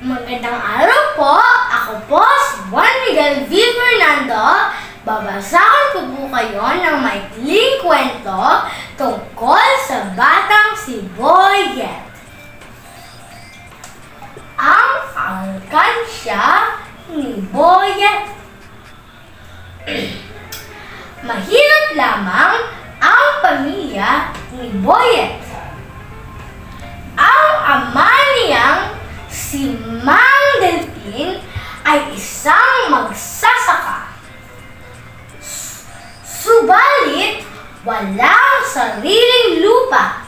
Magandang araw po. Ako po si Juan Miguel V. Fernando. Babasahan ko po kayo ng maikling kwento tungkol sa batang si Boyet. Ang angkansya ni sariling lupa.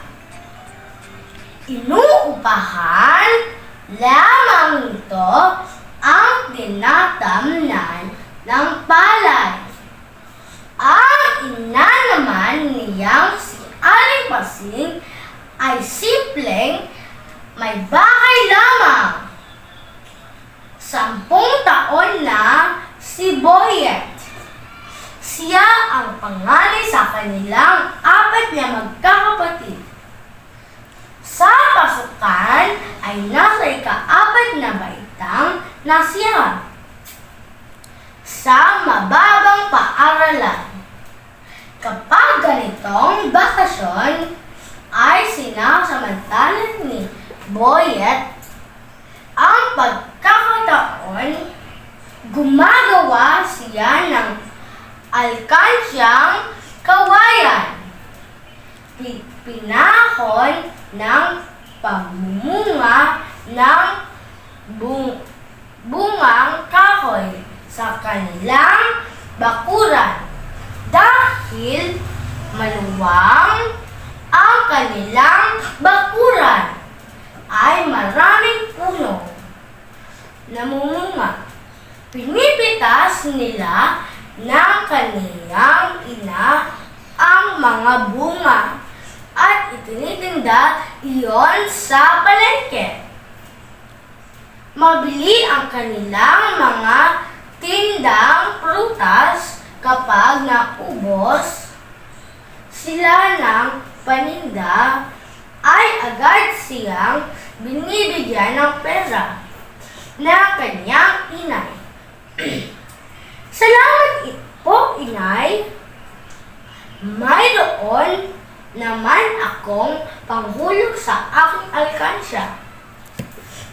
Inuupahan lamang nito ang tinatamnan ng palay. Ang ina naman niyang si Aling Pasing ay simpleng may bahay lamang. Sampung taon na si Boyet. Siya ang panganay sa kanilang apat na magkakapatid. Sa pasukan ay nasa ikaapat na baitang nasiyahan. Sa mababang paaralan. Kapag ganitong bakasyon, ay sinasamantalan ni Boyet ang pagkakataon gumagawa siya ng alkansyang kawayan. Pi- Pinahon ng pamumunga ng bung- bungang kahoy sa kanilang bakuran dahil maluwang ang kanilang bakuran ay maraming puno. Namumunga. Pinipitas nila ng kanilang ina ang mga bunga at itinitinda iyon sa palengke. Mabili ang kanilang mga tindang prutas kapag naubos sila ng paninda ay agad siyang binibigyan ng pera ng kanyang inay. Salamat po, inay. Mayroon naman akong panghulog sa aking alkansya.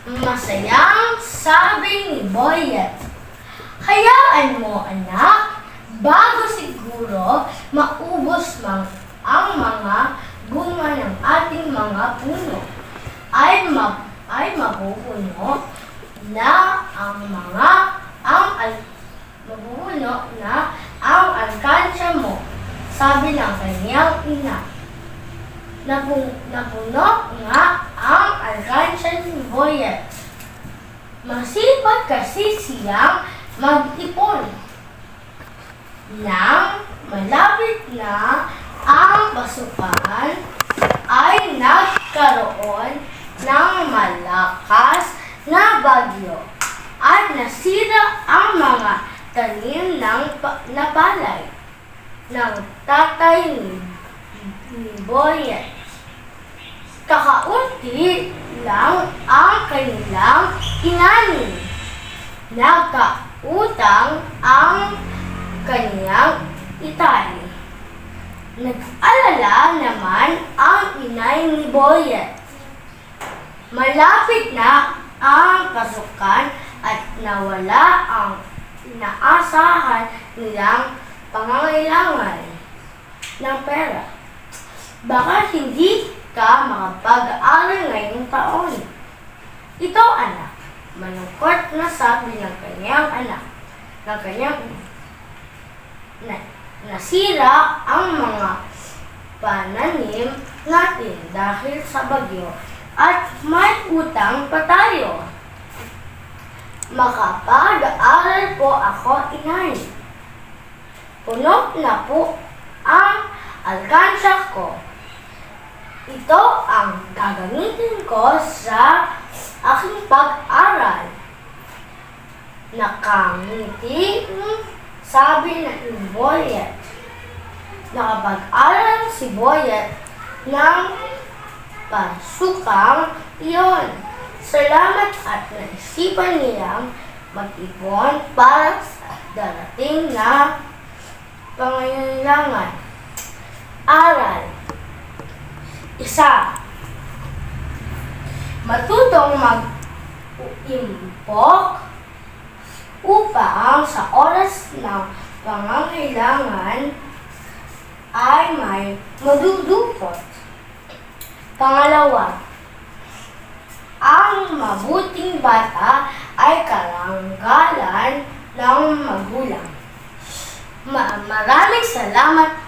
Masayang sabi ni Boyet. Hayaan mo, anak, bago siguro maubos mang ang mga bunga ng ating mga puno ay ma ay mapupuno na ang mga ang al, mapupuno na ang alkansya mo sabi ng kanyang ina Napun, napuno nga ang alkansya ni Boyet masipag kasi siyang mag-ipon nang malapit na ang pasukan ay nagkaroon ng malakas na bagyo at nasira ang mga tanim ng pa- na palay ng tatay ni, Boyet. Kakaunti lang ang kanilang inanin. Nagkautang ang kanyang itay. Nag-alala naman ang inay ni Boyet. Malapit na ang pasukan at nawala ang inaasahan nilang pangangailangan ng pera. Baka hindi ka makapag-aaral ngayong taon. Ito anak, malungkot na sabi ng kanyang anak, ng kanyang na, nasira ang mga pananim natin dahil sa bagyo at may utang pa tayo. Makapag-aral po ako, inay. Puno na po ang alkansya ko. Ito ang gagamitin ko sa aking pag-aral. Nakangiti sabi ng Boyet. Nakapag-aral si Boyet ng pasukang iyon. Salamat at naisipan nilang mag-ipon para sa darating na pangailangan. Aral. Isa. Matutong mag-impok upang sa oras ng pangangailangan ay may madudupot. Pangalawa, ang mabuting bata ay karanggalan ng magulang. Ma- maraming salamat.